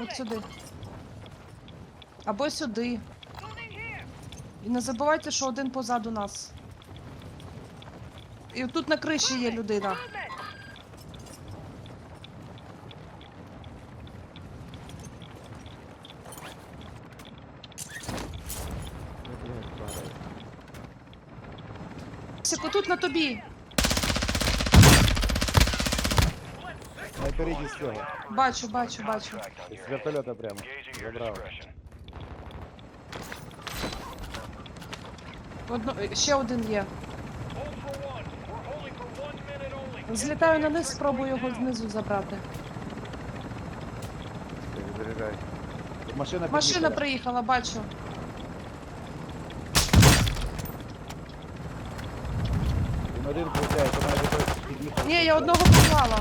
От сюди. Або сюди. І не забувайте, що один позаду нас. І тут на криші є людина. Сику, тут на тобі. Напереді з цього. Бачу, бачу, бачу. З вертольота прямо. Забрав. Одно... Ще один є. Злітаю на низ, спробую його знизу забрати. Заряджай. Машина Машина під'їхала. приїхала, бачу. Він один виходить. Ні, я одного поклала.